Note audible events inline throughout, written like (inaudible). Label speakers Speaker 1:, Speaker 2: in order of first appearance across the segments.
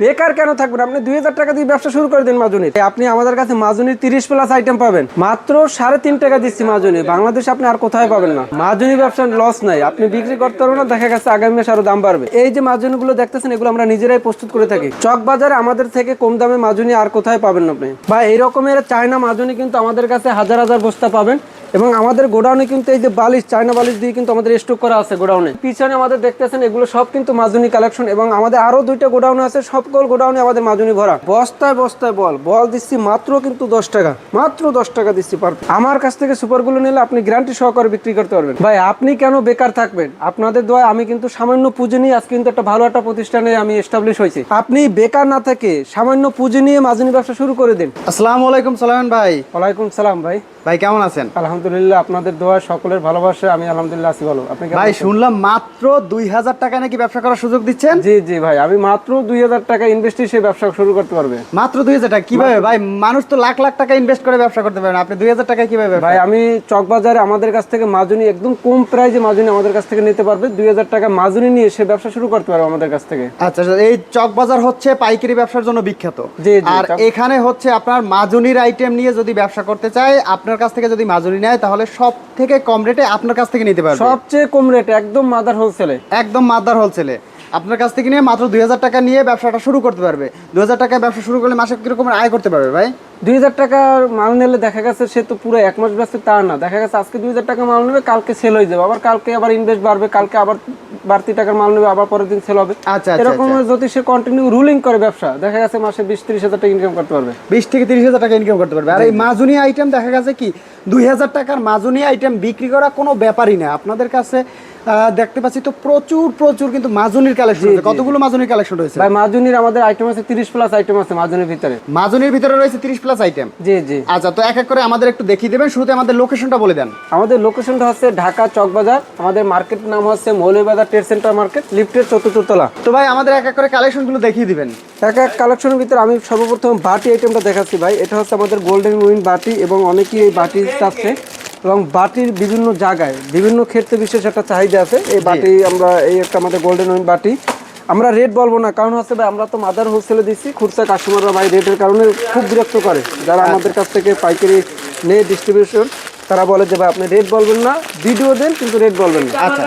Speaker 1: বেকার কেন থাকবেন? আপনি দুই হাজার টাকা দিয়ে ব্যবসা শুরু করে দিন মাজুনির। আপনি আমাদের কাছে মাজুনির তিরিশ প্লাস আইটেম পাবেন। মাত্র সাড়ে তিন টাকা দিচ্ছি মাজুনি। বাংলাদেশে আপনি আর কোথায় পাবেন না। মাজুনি ব্যবসার লস নাই। আপনি বিক্রি করতে পারবেন না, দেখা গেছে আগামী মাসে আরও দাম বাড়বে। এই যে মাজুনি গুলো দেখতেছেন, এগুলো আমরা নিজেরাই প্রস্তুত করে থাকি। চক বাজারে আমাদের থেকে কম দামে মাজুনি আর কোথায় পাবেন না আপনি। বা এই রকমের চায়না মাজুনি কিন্তু আমাদের কাছে হাজার হাজার বস্তা পাবেন। এবং আমাদের গোডাউনে কিন্তু এই যে বালিশ চায়না বালিশ দিয়ে কিন্তু আমাদের স্টক করা আছে গোডাউনে। পিছনে আমাদের দেখতেছেন এগুলো সব কিন্তু মাজুনি কালেকশন এবং আমাদের আরও দুইটা গোডাউন আছে সকল গোডাউনে আমাদের মাজুনি ভরা। বস্তায় বস্তায় বল বল দিচ্ছি মাত্র কিন্তু দশ টাকা মাত্র দশ টাকা দিচ্ছি পার আমার কাছ থেকে সুপারগুলো নিলে আপনি গ্যারান্টি সহকারে বিক্রি করতে পারবেন। ভাই আপনি কেন বেকার থাকবেন? আপনাদের দোয়ায় আমি কিন্তু সামান্য পুঁজি নিয়ে আজকে কিন্তু একটা ভালো একটা প্রতিষ্ঠানে আমি এস্টাবলিশ হয়েছি। আপনি বেকার না থেকে সামান্য পুঁজি নিয়ে মাজুনি ব্যবসা শুরু করে দিন।
Speaker 2: আসসালামু আলাইকুম সালাম ভাই।
Speaker 1: ওয়ালাইকুম সালাম ভাই।
Speaker 2: ভাই কেমন আছেন?
Speaker 1: আলহামদুলিল্লাহ। আপনাদের দোয়া সকলের ভালোবাসা আমি আলহামদুলিল্লাহ আছি ভালো। আপনি
Speaker 2: ভাই শুনলাম মাত্র দুই হাজার টাকা নাকি ব্যবসা করার সুযোগ দিচ্ছেন?
Speaker 1: জি জি ভাই আমি মাত্র দুই হাজার টাকা ইনভেস্ট সে ব্যবসা শুরু করতে পারবে।
Speaker 2: মাত্র দুই হাজার টাকা? কীভাবে? ভাই মানুষ তো লাখ লাখ টাকা ইনভেস্ট করে ব্যবসা করতে পারেন আপনি দুই হাজার টাকা কীভাবে
Speaker 1: ভাই আমি চকবাজারে আমাদের কাছ থেকে মাজুনি একদম কম প্রাইজে মাজুনি আমাদের কাছ থেকে নিতে পারবে। দুই হাজার টাকা মাজুনি নিয়ে সে ব্যবসা শুরু করতে পারবে আমাদের কাছ থেকে।
Speaker 2: আচ্ছা আচ্ছা, এই চকবাজার হচ্ছে পাইকারি ব্যবসার জন্য বিখ্যাত। আর এখানে হচ্ছে আপনার মাজুনির আইটেম নিয়ে যদি ব্যবসা করতে চায় আপনার কাছ থেকে যদি মাজুনি নেয় তাহলে সব থেকে কম রেটে আপনার কাছ থেকে নিতে পারবে।
Speaker 1: সবচেয়ে কম রেটে একদম মাদার হোলসেলে
Speaker 2: একদম মাদার হোলসেলে আপনার কাছ থেকে নিয়ে মাত্র দুই হাজার টাকা নিয়ে ব্যবসাটা শুরু করতে পারবে। দুই হাজার টাকায় ব্যবসা শুরু করলে মাসে কীরকম আয় করতে পারবে ভাই?
Speaker 1: দুই হাজার টাকার মাল নিলে দেখা গেছে সে তো পুরো এক মাস ব্যস্ত তা না। দেখা গেছে আজকে দুই হাজার টাকা মাল নেবে কালকে সেল হয়ে যাবে। আবার কালকে আবার ইনভেস্ট বাড়বে কালকে আবার বাড়তি টাকার মাল নেবে আবার পরের দিন সেল হবে।
Speaker 2: আচ্ছা, আচ্ছা,
Speaker 1: এরকম যদি সে কন্টিনিউ রুলিং করে ব্যবসা দেখা গেছে মাসে বিশ ত্রিশ হাজার টাকা ইনকাম করতে পারবে।
Speaker 2: বিশ থেকে তিরিশ হাজার টাকা ইনকাম করতে পারবে। আর এই মাজুনি আইটেম দেখা গেছে কি? দুই হাজার টাকার মাজুনি আইটেম বিক্রি করা কোনো ব্যাপারই না। আপনাদের কাছে দেখতে পাচ্ছি তো প্রচুর প্রচুর কিন্তু মাজুনির কালেকশন কতগুলো মাজুনির কালেকশন রয়েছে?
Speaker 1: ভাই মাজুনির আমাদের আইটেম আছে তিরিশ প্লাস আইটেম আছে মাজুনির ভিতরে।
Speaker 2: মাজুনির ভিতরে রয়েছে তিরিশ প্লাস আইটেম
Speaker 1: জি জি।
Speaker 2: আচ্ছা তো এক এক করে আমাদের একটু দেখিয়ে দেবেন। শুরুতে আমাদের লোকেশনটা বলে দেন।
Speaker 1: আমাদের লোকেশনটা হচ্ছে ঢাকা চকবাজার আমাদের মার্কেট নাম হচ্ছে মৌলবাজার ট্রেড সেন্টার মার্কেট লিফটের চতুর্থ তলা
Speaker 2: তো ভাই আমাদের এক এক করে কালেকশনগুলো দেখিয়ে দিবেন।
Speaker 1: এক এক কালেকশনের ভিতরে আমি সর্বপ্রথম বাটি আইটেমটা দেখাচ্ছি ভাই। এটা হচ্ছে আমাদের গোল্ডেন উইন বাটি এবং অনেকেই এই বাটি চাচ্ছে এবং বাটির বিভিন্ন জায়গায় বিভিন্ন ক্ষেত্রে বিশেষ একটা চাহিদা আছে। এই বাটি আমরা এই একটা আমাদের গোল্ডেন উইন বাটি। আমরা রেট বলব না কারণ হচ্ছে ভাই আমরা তো মাদার হোলসেলে দিচ্ছি খুচরা কাস্টমাররা ভাই রেটের কারণে খুব বিরক্ত করে। যারা আমাদের কাছ থেকে পাইকারি নেই ডিস্ট্রিবিউশন তারা বলে যে ভাই আপনি রেট বলবেন না ভিডিও দেন কিন্তু রেট বলবেন না। আচ্ছা।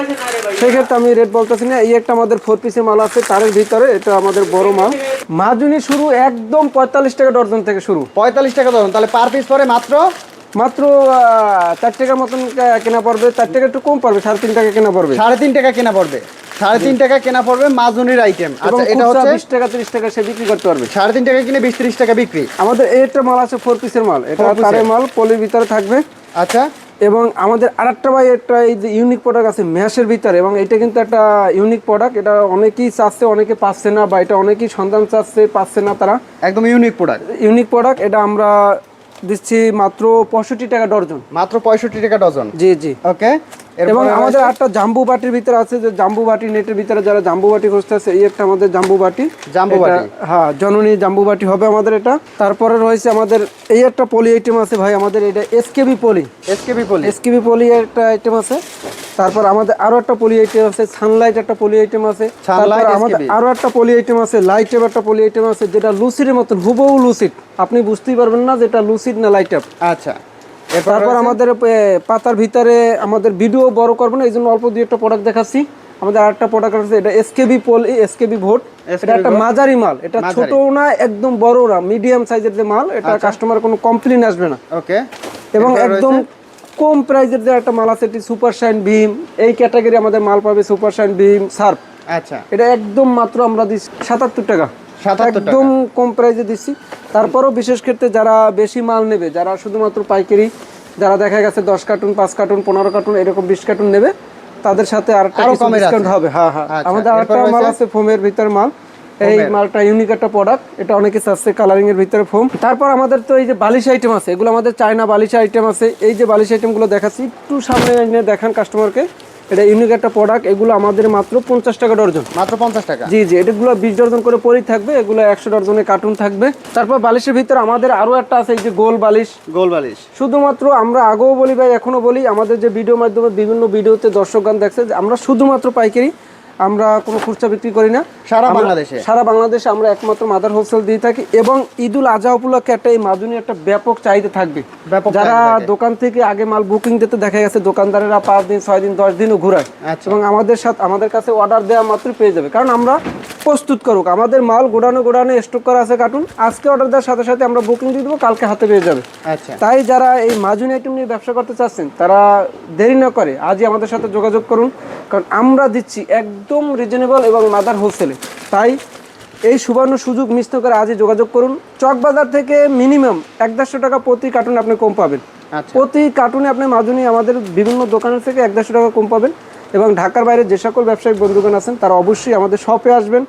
Speaker 1: সেক্ষেত্রে আমি রেট বলতেছি না এই একটা আমাদের ফোর পিসের মাল আছে তারের ভিতরে এটা আমাদের বড় মাল। মাজুনি শুরু একদম পঁয়তাল্লিশ টাকা ডর্জন থেকে শুরু।
Speaker 2: পঁয়তাল্লিশ টাকা ধরুন তাহলে পার পিস পরে মাত্র
Speaker 1: মাত্র চার টাকার মতন কেনা পড়বে। চার টাকা একটু কম পড়বে সাড়ে তিন টাকা কেনা পড়বে।
Speaker 2: সাড়ে তিন টাকা কেনা পড়বে। সাড়ে তিন টাকা কেনা পড়বে মাজুনির আইটেম
Speaker 1: এবং
Speaker 2: আচ্ছা এটা হচ্ছে
Speaker 1: বিশ টাকা তিরিশ টাকা সে বিক্রি করতে পারবে।
Speaker 2: সাড়ে তিন টাকা কিনে বিশ ত্রিশ টাকা বিক্রি।
Speaker 1: আমাদের একটা মাল আছে ফোর পিসের মাল। এটা তারের মাল পলির ভিতরে থাকবে।
Speaker 2: আচ্ছা।
Speaker 1: এবং আমাদের আরেকটা ভাই একটা এই যে ইউনিক প্রোডাক্ট আছে ম্যাশের ভিতরে। এবং এটা কিন্তু একটা ইউনিক প্রোডাক্ট এটা অনেকেই চাচ্ছে অনেকে পাচ্ছে না বা এটা অনেকেই সন্ধান চাচ্ছে পাচ্ছে না তারা।
Speaker 2: একদম ইউনিক প্রোডাক্ট
Speaker 1: ইউনিক প্রোডাক্ট এটা আমরা দিচ্ছি মাত্র পঁয়ষট্টি টাকা ডর্জন
Speaker 2: মাত্র পঁয়ষট্টি টাকা ডজন?
Speaker 1: জি জি।
Speaker 2: ওকে
Speaker 1: এবং আমাদের একটা জাম্বু বাটির ভিতরে আছে যে জাম্বু বাটি নেটের ভিতরে যারা জাম্বু বাটি খুঁজতেছে এই একটা আমাদের জাম্বু বাটি।
Speaker 2: জাম্বু বাটি।
Speaker 1: হ্যাঁ জননী জাম্বু বাটি হবে আমাদের এটা। তারপরে রয়েছে আমাদের এই একটা পলি আইটেম আছে ভাই আমাদের এটা SKB poly.
Speaker 2: SKB poly?
Speaker 1: SKB poly একটা আইটেম আছে। তারপর আমাদের আরও একটা পলি আইটেম আছে সানলাইট একটা পলি আইটেম আছে তারপর আমাদের আরও একটা পলি আইটেম আছে লাইটের একটা পলি আইটেম আছে যেটা লুসিডের মতন হুবহু লুসিড আপনি বুঝতেই পারবেন না যেটা লুসিড না লাইট
Speaker 2: আচ্ছা।
Speaker 1: তারপর আমাদের পাতার ভিতরে আমাদের ভিডিও বড় করব না এই জন্য অল্প দুই একটা প্রোডাক্ট দেখাচ্ছি। আমাদের আরেকটা প্রোডাক্ট আছে এটা এসকেবি পোল এসকেবি ভোট এটা একটা মাঝারি মাল। এটা ছোট না একদম বড় না মিডিয়াম সাইজের যে মাল এটা কাস্টমার কোনো কমপ্লেন আসবে না।
Speaker 2: ওকে
Speaker 1: এবং একদম কম প্রাইজের যে একটা মাল আছে এটি সুপার শাইন ভীম। এই ক্যাটাগরি আমাদের মাল পাবে সুপার শাইন ভীম সার্ফ।
Speaker 2: আচ্ছা।
Speaker 1: এটা একদম মাত্র আমরা দিচ্ছি সাতাত্তর টাকা। একদম কম প্রাইজে দিচ্ছি। তারপরও বিশেষ ক্ষেত্রে যারা বেশি মাল নেবে যারা শুধুমাত্র পাইকারি যারা দেখা গেছে দশ কার্টুন পাঁচ কার্টুন পনেরো কার্টুন এরকম বিশ কার্টুন নেবে তাদের সাথে আর ডিসকাউন্ট হবে। হ্যাঁ হ্যাঁ।
Speaker 2: আচ্ছা,
Speaker 1: আমাদের আরেকটা মাল আছে ফোমের ভিতর মাল। এই মালটা ইউনিক একটা প্রোডাক্ট এটা অনেকে চাচ্ছে কালারিং এর ভিতরে ফোম তারপর আমাদের তো এই যে বালিশ আইটেম আছে এগুলো আমাদের চায়না বালিশ আইটেম আছে। এই যে বালিশ আইটেমগুলো দেখাচ্ছি একটু সামনে এনে দেখান কাস্টমারকে এটা ইউনিক একটা প্রোডাক্ট এগুলো আমাদের মাত্র পঞ্চাশ টাকা ডর্জন
Speaker 2: মাত্র পঞ্চাশ টাকা?
Speaker 1: জি জি এগুলো বিশ ডর্জন করে পরেই থাকবে এগুলো একশো ডজনের কার্টুন থাকবে। তারপর বালিশের ভিতরে আমাদের আরও একটা আছে এই যে গোল বালিশ।
Speaker 2: গোল বালিশ।
Speaker 1: শুধুমাত্র আমরা আগেও বলি ভাই এখনও বলি আমাদের যে ভিডিও মাধ্যমে বিভিন্ন ভিডিওতে দর্শকগান দেখছে যে আমরা শুধুমাত্র পাইকারি আমরা কোনো খুচরা বিক্রি করি না।
Speaker 2: সারা বাংলাদেশে?
Speaker 1: সারা বাংলাদেশে আমরা একমাত্র মাদার হোলসেল দিয়ে থাকি এবং ঈদুল আজহা উপলক্ষে একটা এই মাজুনি একটা ব্যাপক চাহিদা থাকবে। যারা দোকান থেকে আগে মাল বুকিং দিতে দেখা গেছে দোকানদারেরা পাঁচ দিন ছয় দিন দশ দিনও ঘুরায়।
Speaker 2: আচ্ছা।
Speaker 1: এবং আমাদের সাথে আমাদের কাছে অর্ডার দেওয়া মাত্রই পেয়ে যাবে। কারণ আমরা প্রস্তুত করুক। আমাদের মাল গোডানো গোডানো স্টক করা আছে কার্টুন আজকে অর্ডার দেওয়ার সাথে সাথে আমরা বুকিং দিয়ে দেবো কালকে হাতে পেয়ে যাবে।
Speaker 2: আচ্ছা।
Speaker 1: তাই যারা এই মাজুনি আইটেম নিয়ে ব্যবসা করতে চাচ্ছেন তারা দেরি না করে আজই আমাদের সাথে যোগাযোগ করুন। কারণ আমরা দিচ্ছি একদম রিজনেবল এবং মাদার হোলসেলে তাই এই সুবর্ণ সুযোগ মিস না করে আজই যোগাযোগ করুন। চকবাজার থেকে মিনিমাম এক দেড়শো টাকা প্রতি কার্টুন আপনি কম পাবেন।
Speaker 2: আচ্ছা।
Speaker 1: প্রতি কার্টুনে আপনি মাজুনি আমাদের বিভিন্ন দোকানের থেকে এক দেড়শো টাকা কম পাবেন। এবং ঢাকার বাইরে যে সকল ব্যবসায়িক বন্ধুগণ আছেন তারা অবশ্যই আমাদের শপে আসবেন।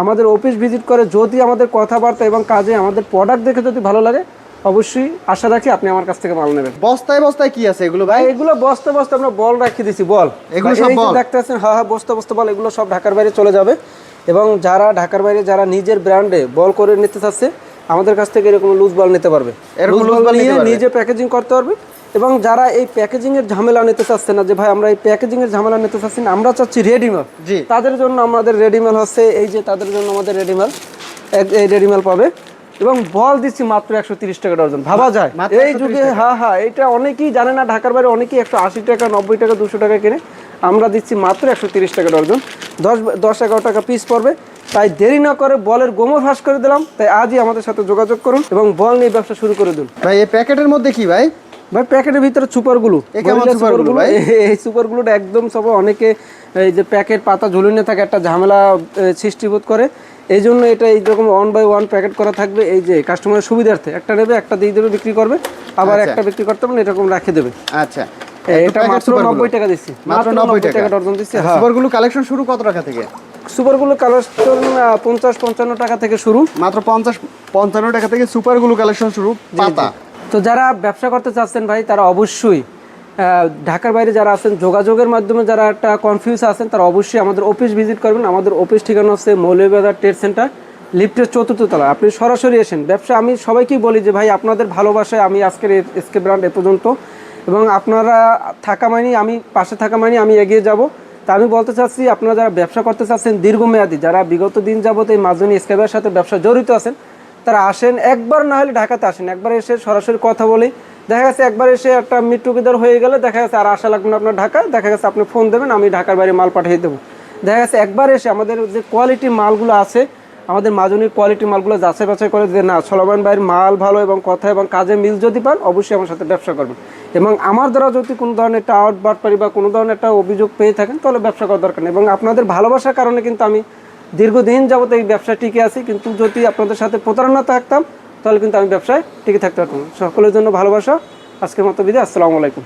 Speaker 1: আমাদের অফিস ভিজিট করে যদি আমাদের কথাবার্তা এবং কাজে আমাদের প্রোডাক্ট দেখে যদি ভালো লাগে অবশ্যই আশা রাখি আপনি আমার কাছ থেকে মাল নেবেন।
Speaker 2: বস্তায় বস্তায় কি আছে এগুলো ভাই?
Speaker 1: এগুলো বস্তা বস্তা আমরা বল রাখিয়ে দিছি বল।
Speaker 2: এগুলো সব বল?
Speaker 1: দেখতেছেন হ্যাঁ হ্যাঁ বস্তা বস্তা বল এগুলো সব ঢাকার বাইরে চলে যাবে। এবং যারা ঢাকার বাইরে যারা নিজের ব্র্যান্ডে বল করে নিতে চাচ্ছে আমাদের কাছ থেকে এরকম লুজ বল নিতে পারবে।
Speaker 2: এরকম
Speaker 1: লুজ বল নিয়ে নিজে প্যাকেজিং করতে পারবে। এবং যারা এই প্যাকেজিং এর ঝামেলা নিতে চাচ্ছে না যে ভাই আমরা এই প্যাকেজিং এর ঝামেলা নিতে চাচ্ছি না আমরা চাচ্ছি রেডিমেল।
Speaker 2: জি।
Speaker 1: তাদের জন্য আমাদের রেডিমেল হচ্ছে এই যে তাদের জন্য আমাদের রেডিমেল। এই রেডিমেল পাবে। এবং বল দিচ্ছি মাত্র একশো তিরিশ টাকা ডজন। ভাবা যায়। এই যুগে হ্যাঁ হ্যাঁ এটা অনেকেই জানে না ঢাকার বাইরে অনেকেই একশো আশি টাকা নব্বই টাকা দুশো টাকা কিনে। আমরা দিচ্ছি মাত্র একশো তিরিশ টাকা ডজন। দশ দশ এগারো টাকা পিস পড়বে। তাই দেরি না করে বলের গোমর ফাঁস করে দিলাম। তাই আজই আমাদের সাথে যোগাযোগ করুন এবং বল নিয়ে ব্যবসা শুরু করে দিন।
Speaker 2: ভাই এই প্যাকেটের মধ্যে কি ভাই?
Speaker 1: ভাই প্যাকেটের ভিতরে সুপারগুলো।
Speaker 2: সুপারগুলো? (laughs)
Speaker 1: এই সুপারগুলোটা একদম সব অনেকে এই যে প্যাকেট পাতা ঝুলিয়ে থাকে একটা ঝামেলা সৃষ্টিবোধ করে। এই জন্য এটা এইরকম ওয়ান বাই ওয়ান প্যাকেট করা থাকবে। এই যে কাস্টমারের সুবিধার্থে একটা নেবে একটা দিয়ে দেবে বিক্রি করবে। আবার
Speaker 2: আচ্ছা।
Speaker 1: একটা বিক্রি করতে হবে এরকম রেখে দেবে।
Speaker 2: আচ্ছা।
Speaker 1: এটা মাত্র
Speaker 2: সুপারগুলো।
Speaker 1: নব্বই টাকা দিচ্ছি।
Speaker 2: মাত্র নব্বই টাকা।
Speaker 1: ডজন দিচ্ছি। হ্যাঁ।
Speaker 2: সুপারগুলো কালেকশন শুরু কত টাকা থেকে?
Speaker 1: সুপারগুলো কালেকশন পঞ্চাশ পঞ্চান্ন টাকা থেকে শুরু।
Speaker 2: মাত্র পঞ্চাশ পঞ্চান্ন টাকা থেকে সুপারগুলো কালেকশন শুরু পাতা।
Speaker 1: তো যারা ব্যবসা করতে চাচ্ছেন ভাই, তারা অবশ্যই ঢাকার বাইরে যারা আছেন, যোগাযোগের মাধ্যমে যারা একটা কনফিউজ আছেন, তারা অবশ্যই আমাদের অফিস ভিজিট করবেন। আমাদের অফিস ঠিকানা হচ্ছে মৌলভীবাজার ট্রেড সেন্টার লিফটের চতুর্থ তলা আপনি সরাসরি এসেন। ব্যবসা, আমি সবাইকেই বলি যে ভাই, আপনাদের ভালোবাসায় আমি আজকের এসকে ব্র্যান্ড এ পর্যন্ত। এবং আপনারা থাকা মানে আমি, পাশে থাকা মানে আমি এগিয়ে যাব। তা আমি বলতে চাচ্ছি, আপনারা যারা ব্যবসা করতে চাচ্ছেন, দীর্ঘমেয়াদী, যারা বিগত দিন যাবত এই মাজনি স্কেবের সাথে ব্যবসা জড়িত আছেন তারা আসেন। একবার না হলে ঢাকাতে আসেন। একবার এসে সরাসরি কথা বলি। দেখা গেছে একবার এসে একটা মিট টুগেদার হয়ে গেলে দেখা গেছে আর আশা লাগবে না আপনার ঢাকায় দেখা গেছে আপনি ফোন দেবেন, আমি ঢাকার বাইরে মাল পাঠিয়ে দেবো। দেখা গেছে একবার এসে আমাদের যে কোয়ালিটি মালগুলো আছে, আমাদের মাজনির কোয়ালিটি মালগুলো যাচাই বাছাই করে যে না সলমান ভাইয়ের মাল ভালো এবং কথা এবং কাজে মিল যদি পান, অবশ্যই আমার সাথে ব্যবসা করবেন। এবং আমার দ্বারা যদি কোনো ধরনের একটা আউট বাটপারি বা কোনো ধরনের একটা অভিযোগ পেয়ে থাকেন, তাহলে ব্যবসা করার দরকার নেই। এবং আপনাদের ভালোবাসার কারণে কিন্তু আমি দীর্ঘদিন যাবত এই ব্যবসা টিকে আছি, কিন্তু যদি আপনাদের সাথে প্রতারণা থাকতাম, তাহলে কিন্তু আমি ব্যবসায় টিকে থাকতে পারতাম সকলের জন্য ভালোবাসা। আজকের মতো বিদায়, আসসালামু আলাইকুম।